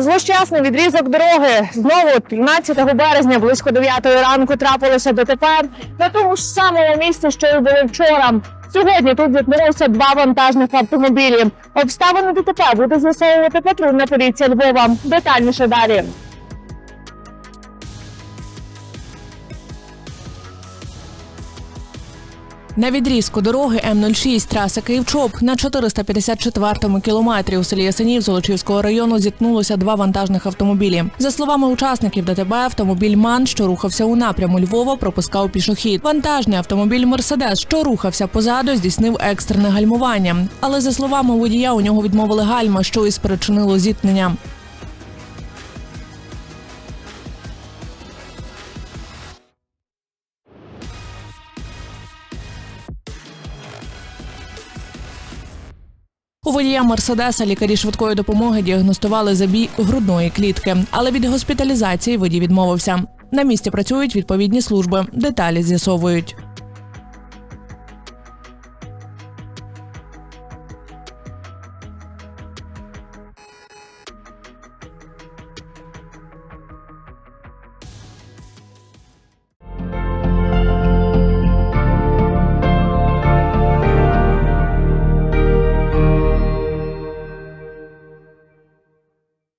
Злощасний відрізок дороги. Знову 13 березня, близько 9 ранку, трапилося ДТП на тому ж самому місці, що й було вчора. Сьогодні тут зіткнулися два вантажних автомобілі. Обставини ДТП буде з'ясовувати патрульна поліція Львова. Детальніше далі. На відрізку дороги М06 траса Київ-Чоп на 454-му кілометрі у селі Ясенів Золочівського району зіткнулося два вантажних автомобілі. За словами учасників ДТБ, автомобіль МАН, що рухався у напряму Львова, пропускав пішохід. Вантажний автомобіль Мерседес, що рухався позаду, здійснив екстрене гальмування. Але за словами водія, у нього відмовили гальма, що і спричинило зіткнення. У водія Мерседеса лікарі швидкої допомоги діагностували забій грудної клітки, але від госпіталізації водій відмовився. На місці працюють відповідні служби. Деталі з'ясовують.